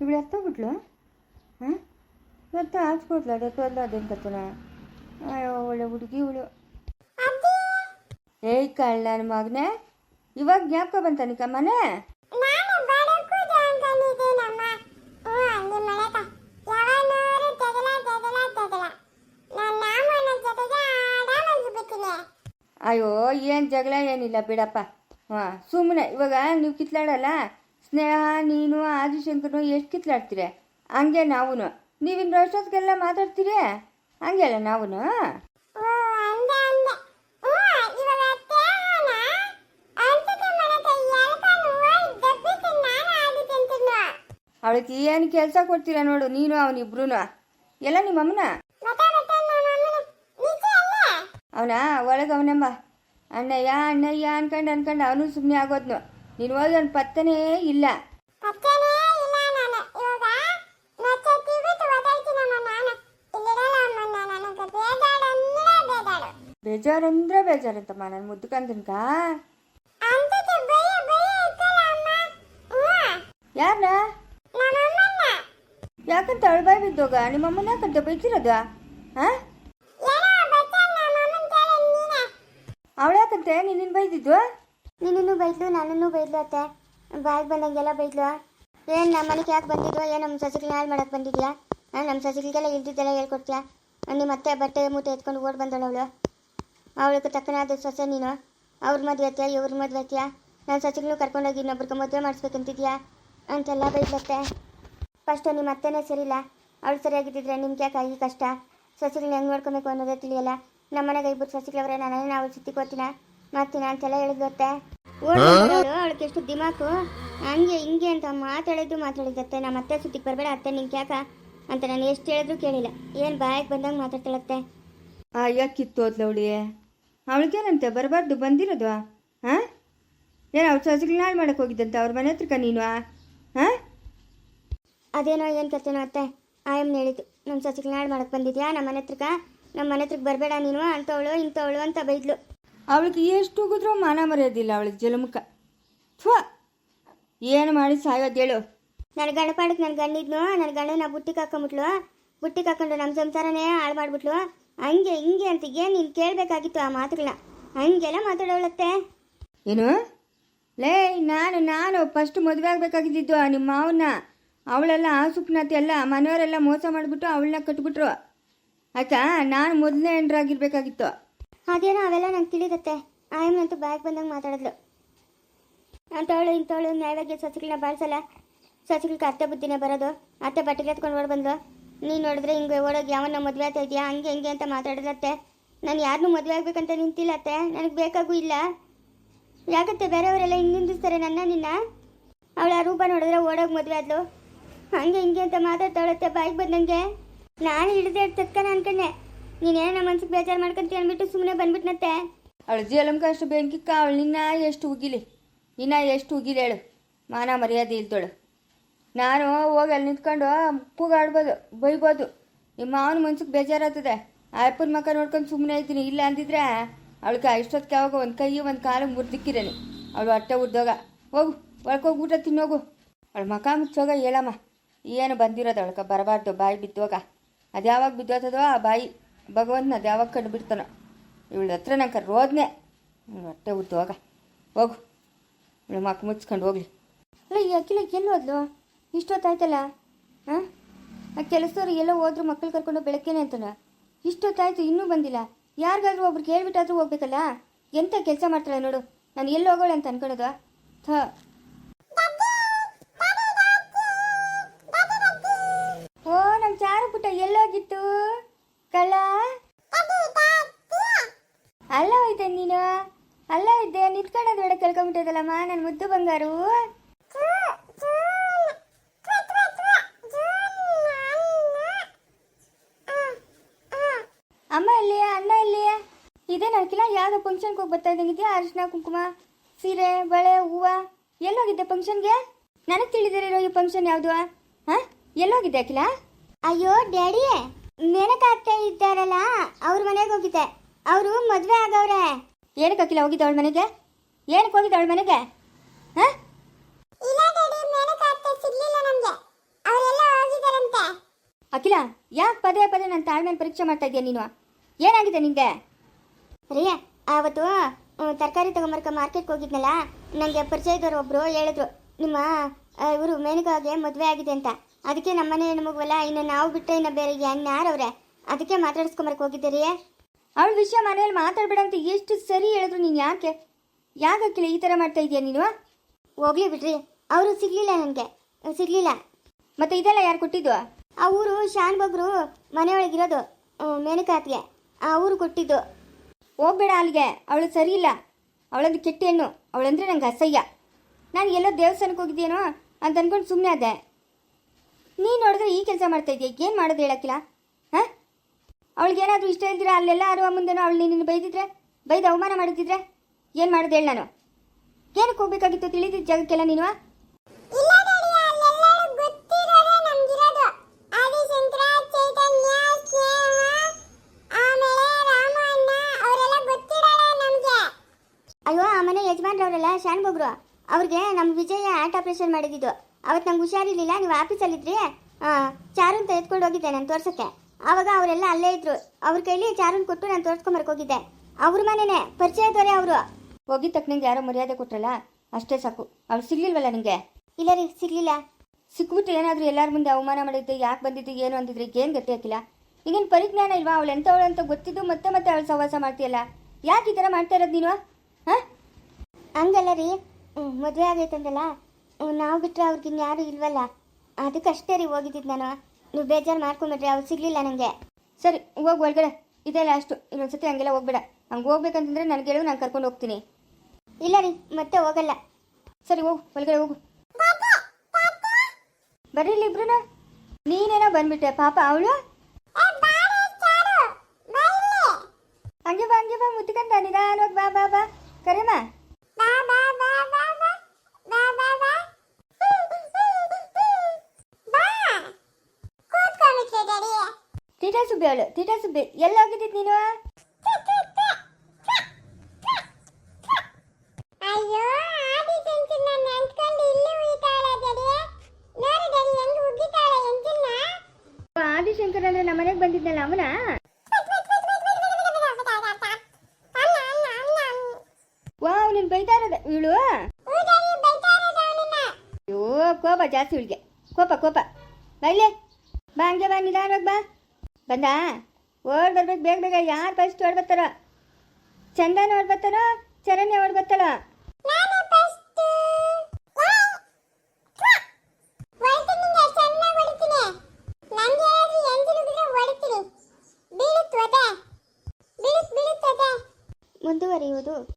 ಇವಳು ಎತ್ತೋಗ್ಬಿಟ್ಲು ಹಾಂ ಮತ್ತೆ ಹಾಕ್ಸ್ಕೊಟ್ಲ ಅದು ಎತ್ತೋದ್ಲ ಅದೇನು ಕತ್ತನ ಅಯ್ಯೋ ಒಳ್ಳೆ ಹುಡುಗಿ ಇವಳು. ಏಯ್ ಕಳ್ಳ ನನ್ನ ಮಗನೇ. ಇವಾಗ ಜ್ಞಾಪಕ ಬಂತನಿಕ ಮನೆ? ಅಯ್ಯೋ ಏನು ಜಗಳ ಏನಿಲ್ಲ ಬಿಡಪ್ಪ. ಹಾಂ ಸುಮ್ಮನೆ ಇವಾಗ ನೀವು ಕಿತ್ಲಾಡಲ್ಲ? ಸ್ನೇಹ ನೀನು ಆದಿಶಂಕರ್ನು ಎಷ್ಟು ಕಿತ್ಲಾಡ್ತೀರಿ ಹಂಗೆ ನಾವು ನೀವಿನ್ನು ಅಷ್ಟೊತ್ತಿಗೆಲ್ಲ ಮಾತಾಡ್ತೀರಿ? ಹಂಗೆ ಅಲ್ಲ ನಾವು ಅವಳಿಗೆ ಏನು ಕೆಲಸ ಕೊಡ್ತೀರಾ ನೋಡು ನೀನು ಅವನಿಬ್ರು ಎಲ್ಲ ನಿಮ್ಮಮ್ಮನ ಅವನ? ಒಳಗೆ ಅವನಮ್ಮ ಅಣ್ಣಯ್ಯ ಅಣ್ಣಯ್ಯ ಅನ್ಕಂಡು ಅನ್ಕಂಡು ಅವನು ಸುಮ್ಮನೆ ಆಗೋದ್ನು. ನೀನು ಹೋಗಿ ಪತ್ತನೇ ಇಲ್ಲ. ನಾನು. ನಾನು. ಬೇಜಾರಂದ್ರೆ ಬೇಜಾರಂತಮ್ಮ. ನನ್ನ ಮುದ್ದು ಕಂದನ್ಕ ಅಂತಿಗೆ ಬೈಯ ಬೈಯ ಇಕ್ಕಲ್ಲ ಅಮ್ಮ. ಹ್ಞೂ. ಯಾರನ್ನ ನಮ್ಮಮ್ಮನ್ನ. ಯಾಕಂತ ಅವಳು ಬಾಯ್ ಬಿದ್ದೋಗ? ನಿಮ್ಮಮ್ಮನ ಯಾಕಂತ ಬೈತಿರೋದ ಹಾಂ ಅವಳು ಯಾಕಂತೆ? ನಿನ್ನ ಬೈದಿದ್ದು? ನಿನ್ನನ್ನು ಬೈದ್ಲು, ನನ್ನನ್ನು ಬೈದ್ಲು ಅತ್ತೆ. ಬಾಯಿಗೆ ಬಂದಂಗೆಲ್ಲ ಬೈದ್ಲು. ಏನು ನಮ್ಮ ಮನೆಗೆ ಯಾಕೆ ಬಂದಿದ್ವ ಏನು ನಮ್ಮ ಸಸಿಗಳನ್ನ ಹಾಳು ಮಾಡಕ್ಕೆ ಬಂದಿದ್ಯಾ? ನಮ್ಮ ಸಸಿಗಳಿಗೆಲ್ಲ ಇಲ್ದಿದ್ದೆಲ್ಲ ಹೇಳ್ಕೊಡ್ತೀಯಾ? ನಿಮ್ಮ ಅತ್ತೆ ಬಟ್ಟೆ ಮೂಟೆ ಎತ್ಕೊಂಡು ಓಡ್ ಬಂದಳು ಅವಳು ಅವಳಿಗೆ ತಕ್ಕನಾದ ಸೊಸೆ ನೀನು. ಅವ್ರ ಮದುವೆ ಐತಿಯಾ ಇವ್ರ ಮದುವೆ ಐತಿಯಾ ನನ್ನ ಸಸಿಗಳು ಕರ್ಕೊಂಡೋಗಿ ಇನ್ನೊಬ್ರಿಗೆ ಮದುವೆ ಮಾಡಿಸ್ಬೇಕಂತಿದ್ಯಾ? ಅಂತೆಲ್ಲ ಬೈದ್ಲತ್ತೆ. ಫಸ್ಟು ನಿಮ್ಮ ಅತ್ತೆನೇ ಸರಿಯಿಲ್ಲ ಅವಳು ಸರಿಯಾಗಿದ್ದಿದ್ರೆ ನಿಮ್ಗೆ ಯಾಕೆ ಈ ಕಷ್ಟ? ಸಸಿಗಳನ್ನ ಹೆಂಗೆ ನೋಡ್ಕೊಬೇಕು ಅನ್ನೋದೇ ತಿಳಿಯಲ್ಲ. ನಮ್ಮ ಮನೆಗೆ ಇಬ್ಬರು ಸಸಿಗಳವ್ರೆ ನಾನು ಅವಳು ಸುತ್ತಿಕೋತೀನ ಮಾಡ್ತೀನ ಅಂತೆಲ್ಲ ಹೇಳಿದ್ವತ್ತೆ ಅವಳಿಗೆ ಎಷ್ಟು ದಿಮಾಕು? ಹಂಗೆ ಹಿಂಗೆ ಅಂತ ಮಾತಾಡಿದ್ದು ಮಾತಾಡಿದತ್ತೆ ನಮ್ಮ ಅತ್ತೆ ಸುತ್ತಿಗೆ ಬರಬೇಡ ಅತ್ತೆ ನಿಂಗೆ ಕ್ಯಾಕ ಅಂತ ನಾನು ಎಷ್ಟು ಹೇಳಿದ್ರು ಕೇಳಿಲ್ಲ. ಏನು ಬಾಯಕ್ಕೆ ಬಂದಂಗೆ ಮಾತಾಡ್ತಾಳತ್ತೆ ಆ ಯಾಕೆ ಕಿತ್ತೋದ್ಲ ಅವಳಿಗೆ ಅವಳಿಗೇನಂತೆ ಬರಬಾರ್ದು ಬಂದಿರೋದು ಹಾಂ? ಏನು ಅವ್ಳು ಸಸಿಗಳನ್ನ ಹಾಳು ಮಾಡಕ್ಕೆ ಹೋಗಿದ್ದಂತೆ ಅವ್ರ ಮನೆ ಹತ್ರಕ್ಕ ನೀನು? ಹಾಂ? ಅದೇನೋ ಏನು ಕರ್ತೇನೋ ಅತ್ತೆ? ಆಯಮ್ಮನ ಹೇಳಿದ್ದು. ನಮ್ಮ ಸಸಿಗಳನ್ನ ಹಾಳು ಮಾಡಕ್ಕೆ ಬಂದಿದ್ಯಾ? ನಮ್ಮ ಮನೆ ಹತ್ರಕ ನಮ್ಮ ಮನೆ ಹತ್ರಕ್ಕೆ ಬರಬೇಡ ನೀನು? ಅಂತವಳು ಇಂಥವಳು ಅಂತ ಬೈದ್ಲು. ಅವಳಿಗೆ ಎಷ್ಟು ಹೋಗಿದ್ರೂ ಮಾನ ಮರೆಯೋದಿಲ್ಲ ಅವಳಿಗೆ ಜಲಮುಖ ಥ್ವ ಏನು ಮಾಡಿ ಸಾಯೋದು ಹೇಳು. ನನ್ನ ಗಂಡ ಪಾಡಕ್ಕೆ ನನ್ನ ಗಂಡಿದ್ನು ನನ್ನ ಗಂಡನ ಬುಟ್ಟಿಗೆ ಹಾಕೊಂಬಿಟ್ಲು ಬುಟ್ಟಿಗೆ ಹಾಕೊಂಡು ನಮ್ಮ ಸಂಸಾರನೇ ಹಾಳು ಮಾಡಿಬಿಟ್ಲು. ಹಂಗೆ ಹಿಂಗೆ ಅಂತ ಏನು ನೀನು ಕೇಳಬೇಕಾಗಿತ್ತು ಆ ಮಾತುಗಳನ್ನ ಹಂಗೆಲ್ಲ ಮಾತಾಡೋಳತ್ತೆ. ಏನು? ಲೇ ನಾನು ನಾನು ಫಸ್ಟ್ ಮದುವೆ ಆಗಬೇಕಾಗಿದ್ದು ನಿಮ್ಮ ಮಾವನ್ನ. ಅವಳೆಲ್ಲ ಆಸುಪ್ನಾತಿ ಎಲ್ಲ ಮನೆಯವರೆಲ್ಲ ಮೋಸ ಮಾಡಿಬಿಟ್ಟು ಅವಳನ್ನ ಕಟ್ಬಿಟ್ರು. ಆಯ್ತಾ? ನಾನು ಮೊದಲನೇ ಹೆಂಡ್ರಾಗಿರ್ಬೇಕಾಗಿತ್ತು. ಅದೇನೋ ಅವೆಲ್ಲ ನಂಗೆ ತಿಳಿದತ್ತೆ. ಆಯಮ್ಮನಂತೂ ಬ್ಯಾಗ್ ಬಂದಂಗೆ ಮಾತಾಡಿದ್ಲು. ಅಂತವಳು ಇಂಥವಳು ನ್ಯಾಯವಾಗಿ ಸಸಿಗಳನ್ನ ಬಾಳ್ಸಲ್ಲ. ಸಸಿಗಳಿಗೆ ಅತ್ತೆ ಬುದ್ಧಿನೇ ಬರೋದು. ಅತ್ತೆ ಬಟ್ಟೆಗೆ ಎತ್ಕೊಂಡು ಓಡ್ ಬಂದ್ಲು. ನೀನು ನೋಡಿದ್ರೆ ಹಿಂಗೆ ಓಡೋಗಿ ಯಾವನ್ನ ಮದುವೆ ಆಗ್ತಾ ಇದೆಯಾ? ಹಂಗೆ, ಹಿಂಗೆ ಅಂತ ಮಾತಾಡಿದತ್ತೆ ನಾನು ಯಾರನ್ನೂ ಮದುವೆ ಆಗ್ಬೇಕಂತ ನಿಂತಿಲ್ಲ ಅತ್ತೆ ನನಗೆ ಬೇಕಾಗೂ ಇಲ್ಲ. ಯಾಕತ್ತೆ ಬೇರೆಯವರೆಲ್ಲ ಹಿಂಗೆ ನಿಂದಿಸ್ತಾರೆ ನನ್ನ, ನಿನ್ನ? ಅವಳ ರೂಪ ನೋಡಿದ್ರೆ ಓಡೋಗಿ ಮದುವೆ ಆದ್ಲು. ಹಂಗೆ, ಹಿಂಗೆ ಅಂತ ಮಾತಾಡ್ತಾಳತ್ತೆ, ಬಾಯಿಗೆ ಬಂದಂಗೆ. ನಾನು ಹಿಡಿದೇ ತಕ್ಕ ಅನ್ಕೊಂಡೆ ನೀನೇನೋ ನಮ್ಮ ಮನ್ಸಿಗೆ ಬೇಜಾರು ಮಾಡ್ಕೊಂತೀಯ ಅಂದ್ಬಿಟ್ಟು ಸುಮ್ಮನೆ ಬಂದ್ಬಿಟ್ನತ್ತೆ ಅವಳು ಅಲಂಕ ಅಷ್ಟು ಬೆಂಕಿ ಅವಳು ನಿನ್ನ ಎಷ್ಟು ಉಗಿಲಿ? ನಿನ್ನ ಎಷ್ಟು ಉಗಿಲಿ ಹೇಳು? ಮಾನ ಮರ್ಯಾದೆ ಇಲ್ದೋಳು. ನಾನು ಹೋಗಿ ಅಲ್ಲಿ ನಿಂತ್ಕೊಂಡು ಕೂಗಾಡ್ಬೋದು, ಬೈಬೋದು. ನಿಮ್ಮ ಅವನ ಮನ್ಸಿಗೆ ಬೇಜಾರಾಗ್ತದೆ. ಆ ಅಪ್ಪನ ಮಕ್ಕ ನೋಡ್ಕೊಂಡು ಸುಮ್ಮನೆ ಇದ್ದೀನಿ. ಇಲ್ಲ ಅಂದಿದ್ರೆ ಅವಳಿಗೆ ಇಷ್ಟೊತ್ತಿಗೆ ಯಾವಾಗ ಒಂದು ಕೈ, ಒಂದು ಕಾಲು ಮುರಿದಿಕ್ಕಿರಲಿ. ಅವಳು ಹೊಟ್ಟೆ ಉರ್ದೋಗ. ಹೋಗು, ಒಳ್ಕೋಗಿ ಊಟ ತಿನ್ನೋಗು. ಅವಳು ಮಕ ಮುಚ್ಚೋಗ ಹೇಳಮ್ಮ. ಏನು ಬಂದಿರೋದು ಅವಳಕ ಬರಬಾರ್ದು, ಬಾಯಿ ಬಿದ್ದೋಗ. ಅದು ಯಾವಾಗ ಬಿದ್ದೋತದೋ ಆ ಬಾಯಿ. ಭಗವಂತನ ಯಾವಾಗ ಕಂಡು ಇವಳ ಹತ್ರ ನಂಗೆ ರೋದ್ನೆ ಹೊಟ್ಟೆ ಹೋಗ ಹೋಗು. ಇವಳು ಮಕ್ಕ ಮುಚ್ಕೊಂಡು ಹೋಗ್ಲಿ. ಅಲ್ಲ, ಈ ಅಕ್ಕಿಲ ಎಲ್ಲಿ ಹೋದ್ಲು? ಇಷ್ಟೊತ್ತಾಯ್ತಲ್ಲ? ಹಾಂ ಆ ಕೆಲಸದವ್ರು ಎಲ್ಲೋ ಹೋದ್ರು ಮಕ್ಕಳು ಕರ್ಕೊಂಡು ಬೆಳಗ್ಗೆನೆ ಅಂತಾನ. ಇಷ್ಟೊತ್ತಾಯ್ತು, ಇನ್ನೂ ಬಂದಿಲ್ಲ. ಯಾರಿಗಾದ್ರೂ ಒಬ್ರು ಕೇಳ್ಬಿಟ್ಟಾದ್ರೂ ಹೋಗ್ಬೇಕಲ್ಲ? ಎಂತ ಕೆಲಸ ಮಾಡ್ತಾಳೆ ನೋಡು. ನಾನು ಎಲ್ಲಿ ಹೋಗೋಳೆ ಅಂತ ಅನ್ಕೊಳ್ಳೋದು ಥ. ಓ ನಮ್ಮ ಚಾರು ಪುಟ್ಟ ಎಲ್ಲೋಗಿತ್ತು? ಕಳ್ಳ ಅಲ್ಲ ಹೋಯ್ತೆ ನೀನು. ಅಲ್ಲ ಇದ್ದೆ ನಿಂತ್ಕೊಳ್ಳೋದು ಬೇಡ ಕೇಳ್ಕೊಂಬಿಟ್ಟಿದ್ದಲ್ಲಮ್ಮ ನನ್ನ ಮುದ್ದು ಬಂಗಾರು. ಅಮ್ಮ ಎಲ್ಲಿ ಅಣ್ಣ ಎಲ್ಲಿ ಇದೇ ನನ್ಕಿಲ್ಲ ಯಾವುದೋ ಫಂಕ್ಷನ್ಗೆ ಹೋಗಿ ಬರ್ತಾ ಇದ್ದಂಗಿದ್ಯಾ ಅರಿಶಿನ, ಕುಂಕುಮ, ಸೀರೆ, ಬಳೆ, ಹೂವು. ಎಲ್ಲೋಗಿದ್ದೆ ಫಂಕ್ಷನ್ಗೆ ನನಗೆ ತಿಳಿದಿರೋ ಈ ಫಂಕ್ಷನ್ ಯಾವುದು ಹಾಂ? ಎಲ್ಲೋಗಿದ್ದೆ ಅಖಿಲ? ಅಯ್ಯೋ ಡ್ಯಾಡಿ ಮೇನಕ ಅತ್ತೆ ಇದ್ದಾರಲ್ಲ? ಅವ್ರ ಮನೆಗೆ ಹೋಗಿದ್ದೆ. ಅವರು ಮದುವೆ ಆಗವ್ರೆ ಏನಕ್ಕೆ ಅಖಿಲ ಹೋಗಿದ್ದ ಅವಳ ಮನೆಗೆ? ಏನಕ್ಕೆ ಹೋಗಿದ್ದ ಅವಳ ಮನೆಗೆ? ಹಾಂ? ಅಖಿಲ ಯಾಕೆ ಪದೇ ಪದೇ ನನ್ನ ತಾಳ್ಮೇಲೆ ಪರೀಕ್ಷೆ ಮಾಡ್ತಾ ಇದೀಯ ನೀನು? ಏನಾಗಿದೆ ನಿಂಗೆ? ರೀ ಆವತ್ತು ತರಕಾರಿ ತಗೊಂಬರ್ಕ ಮಾರ್ಕೆಟ್ಗೆ ಹೋಗಿದ್ನಲ್ಲ? ನನಗೆ ಪರಿಚಯದವ್ರು ಒಬ್ಬರು ಹೇಳಿದ್ರು. ನಿಮ್ಮ ಇವರು ಮೇನಕಾಗೆ ಮದುವೆ ಆಗಿದೆ ಅಂತ. ಅದಕ್ಕೆ ನಮ್ಮನೆ ಹೆಣ್ಮಗುವಲ್ಲ ಇನ್ನು ನಾವು ಬಿಟ್ಟರೆ ಇನ್ನು ಬೇರೆ ಯಾರವ್ರೆ ಅದಕ್ಕೆ ಮಾತಾಡಿಸ್ಕೊಂಬರಕ್ಕೆ ಹೋಗಿದ್ದೀರಿಯೇ ಅವಳ ವಿಷಯ ಮನೆಯಲ್ಲಿ ಮಾತಾಡ್ಬೇಡ ಅಂತ ಎಷ್ಟು ಸರಿ ಹೇಳಿದ್ರು ನೀನು ಯಾಕೆ? ಯಾಕೆ ಈ ಥರ ಮಾಡ್ತಾ ಇದೀಯ ನೀನು? ಹೋಗ್ಲಿ ಬಿಡ್ರಿ. ಅವರು ಸಿಗ್ಲಿಲ್ಲ ನನಗೆ. ಸಿಗ್ಲಿಲ್ಲ. ಮತ್ತೆ ಇದೆಲ್ಲ ಯಾರು ಕೊಟ್ಟಿದ್ದು? ಆ ಊರು ಶಾನ್ ಬಗ್ರು ಮನೆಯೊಳಗಿರೋದು ಮೇನಕಾತ್ಗೆ. ಆ ಊರು ಕೊಟ್ಟಿದ್ದು. ಹೋಗ್ಬೇಡ ಅಲ್ಲಿಗೆ. ಅವಳು ಸರಿ ಇಲ್ಲ. ಅವಳೊಂದು ಕೆಟ್ಟ ಹೆಣ್ಣು. ಅವಳಂದ್ರೆ ನಂಗೆ ಅಸಹ್ಯ. ನಾನು ಎಲ್ಲೋ ದೇವಸ್ಥಾನಕ್ಕೆ ಹೋಗಿದ್ದೇನೋ ಅಂತ ಅಂದ್ಕೊಂಡು ಸುಮ್ಮನೆ ಅದೇ ನೀನು ನೋಡಿದ್ರೆ ಈ ಕೆಲಸ ಮಾಡ್ತಾ ಇದೆಯಾ ಏನು ಮಾಡೋದು ಹೇಳಕ್ಕಿಲ್ಲ? ಹಾಂ? ಅವಳಿಗೇನಾದರೂ ಇಷ್ಟ ಇಲ್ದಿರ ಅಲ್ಲೆಲ್ಲ ಅರುವ ಮುಂದೆನೋ ಅವಳು ನಿನ್ನ ಬೈದಿದ್ರೆ ಬೈದು ಅವಮಾನ ಮಾಡಿದ್ರೆ ಏನು ಮಾಡೋದು ಹೇಳ ನಾನು? ಏನಕ್ಕೆ ಹೋಗ್ಬೇಕಾಗಿತ್ತು? ತಿಳಿದಿದ್ದ ಜಾಗಕ್ಕೆಲ್ಲ ನೀನು? ಅಯ್ಯೋ ಆ ಮನೆ ಯಜಮಾನ್ರವರೆಲ್ಲ ಶಾನ್ ಬಗ್ರು. ಅವ್ರಿಗೆ ನಮ್ಮ ವಿಜಯ ಆರ್ಟ್ ಆಪರೇಷನ್ ಮಾಡಿದ್ದು. ಅವತ್ತು ನಂಗೆ ಹುಷಾರಿರಲಿಲ್ಲ ನೀವು ಆಫೀಸಲ್ಲಿದ್ರಿ ಚಾರುನ್ ತೆಗೆದುಕೊಂಡು ಹೋಗಿದ್ದೆ ನಾನು ತೋರ್ಸೋಕ್ಕೆ. ಆವಾಗ ಅವರೆಲ್ಲ ಅಲ್ಲೇ ಇದ್ರು. ಅವ್ರ ಕೈಲಿ ಚಾರುನ್ ಕೊಟ್ಟು ನಾನು ತೋರ್ಸ್ಕೊಂಬರಕ್ಕೆ ಹೋಗಿದ್ದೆ. ಅವ್ರ ಮನೆನೇ ಪರಿಚಯದವರೇ ಅವರು. ಹೋಗಿದ ತಕ್ಕನಂಗೆ ಯಾರೋ ಮರ್ಯಾದೆ ಕೊಟ್ರಲ್ಲ? ಅಷ್ಟೇ ಸಾಕು. ಅವ್ರು ಸಿಗ್ಲಿಲ್ವಲ್ಲ ನಿಮಗೆ ಇಲ್ಲ ರೀ ಸಿಗ್ಲಿಲ್ಲ. ಸಿಕ್ಬಿಟ್ಟು ಏನಾದರೂ ಎಲ್ಲರ ಮುಂದೆ ಅವಮಾನ ಮಾಡಿದ್ದೆ ಯಾಕೆ ಬಂದಿದ್ದು ಏನು ಅಂದಿದ್ರೆ ಏನು ಗತಿ ಹಾಕಿಲ್ಲ. ಈಗೇನು ಪರಿಜ್ಞಾನ ಇಲ್ವಾ? ಅವಳು ಎಂಥವಳು ಅಂತ ಗೊತ್ತಿದ್ದು ಮತ್ತೆ ಮತ್ತೆ ಅವಳು ಸಹವಾಸ ಮಾಡ್ತೀಯಲ್ಲ? ಯಾಕೆ ಈ ಥರ ಮಾಡ್ತಾ ಇರೋದು ನೀನು ಹಾಂ? ಹಂಗಲ್ಲ ರೀ. ಮದುವೆ ಆಗೈತಂದಲ್ಲ. ನಾವು ಬಿಟ್ಟರೆ ಅವ್ರಿಗೆ ಇನ್ಯಾರು ಇಲ್ವಲ್ಲ? ಅದಕ್ಕಷ್ಟೇ ರೀ ಹೋಗಿದ್ದಿದ್ದು ನಾನು. ನೀವು ಬೇಜಾರು ಮಾಡ್ಕೊಂಬಿಟ್ರಿ ಅವ್ರು ಸಿಗಲಿಲ್ಲ ನನಗೆ ಸರಿ, ಹೋಗಿ ಒಳಗಡೆ. ಇದೆಲ್ಲ ಅಷ್ಟು. ಇನ್ನೊಂದ್ಸತಿ ಹಂಗೆಲ್ಲ ಹೋಗ್ಬೇಡ. ಹಂಗೆ ಹೋಗ್ಬೇಕಂತಂದ್ರೆ ನನಗೆ ಹೇಳು ನಾನು ಕರ್ಕೊಂಡು ಹೋಗ್ತೀನಿ. ಇಲ್ಲ ರೀ, ಮತ್ತೆ ಹೋಗಲ್ಲ. ಸರಿ, ಹೋಗು. ಒಳಗಡೆ ಹೋಗು. ಬರ್ರಿ ಇಲ್ಲಿ ಇಬ್ರು ನೀನೇನೋ ಬಂದ್ಬಿಟ್ಟೆ, ಪಾಪ ಅವಳು? ಹಂಗೆ ಬಾ ಹಂಗೆ ಬಾ ಮುತ್ಕಂತ ನಿಧಾನವಾಗಿ ಬಾ ಬಾ ಬಾ. ಸುಬ್ಬಿ ಅವಳು ತೀಟಾ ಸುಬ್ಬಿ ಎಲ್ಲ ಹೋಗಿದ್ದಿದ್ದು ನೀನು? ಆದಿಶಂಕರ್ ಅಂದ್ರೆ ನಮ್ಮ ಮನೆಗೆ ಬಂದಿದ್ನಲ್ಲ ಅವನ? ವಾವ್ ನೀನು ಬೈತಾ ಇರೋದ ಇವಳು ಅಯ್ಯೋ ಕೋಪ ಜಾಸ್ತಿ ಇವಳಿಗೆ. ಕೋಪ ಕೋಪ. ಬೈಲೆ ಬಾ ಹಂಗೆ ಬಾ ನಿಧಾನವಾಗಿ ಬಾ. ಬಂದ? ಓಡ್ ಬರ್ಬೇಕು ಬೇಗ ಬೇಗ ಯಾರು ಫಸ್ಟ್ ಓಡ್ ಬರ್ತಾರ? ಚಂದನ ಓಡ್ ಬರ್ತಾರ? ಚರಣ್ಯ ಓಡ್ ಬರ್ತಾರ ಮುಂದುವರಿಯುವುದು.